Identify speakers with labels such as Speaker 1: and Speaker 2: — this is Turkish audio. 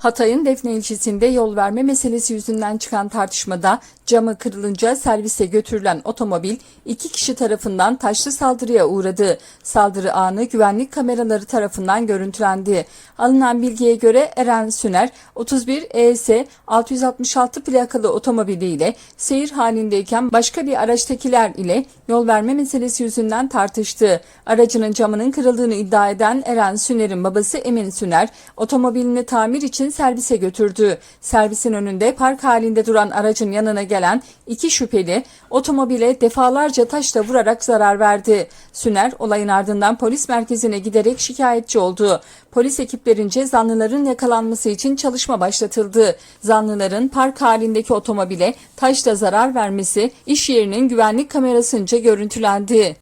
Speaker 1: Hatay'ın Defne ilçesinde yol verme meselesi yüzünden çıkan tartışmada camı kırılınca servise götürülen otomobil iki kişi tarafından taşlı saldırıya uğradı. Saldırı anı güvenlik kameraları tarafından görüntülendi. Alınan bilgiye göre Eren Süner 31 ES 666 plakalı otomobiliyle seyir halindeyken başka bir araçtakiler ile yol verme meselesi yüzünden tartıştı. Aracının camının kırıldığını iddia eden Eren Süner'in babası Emin Süner otomobilini tamir için servise götürdü. Servisin önünde park halinde duran aracın yanına gelen iki şüpheli otomobile defalarca taşla vurarak zarar verdi. Süner olayın ardından polis merkezine giderek şikayetçi oldu. Polis ekiplerince zanlıların yakalanması için çalışma başlatıldı. Zanlıların park halindeki otomobile taşla zarar vermesi iş yerinin güvenlik kamerasınca görüntülendi.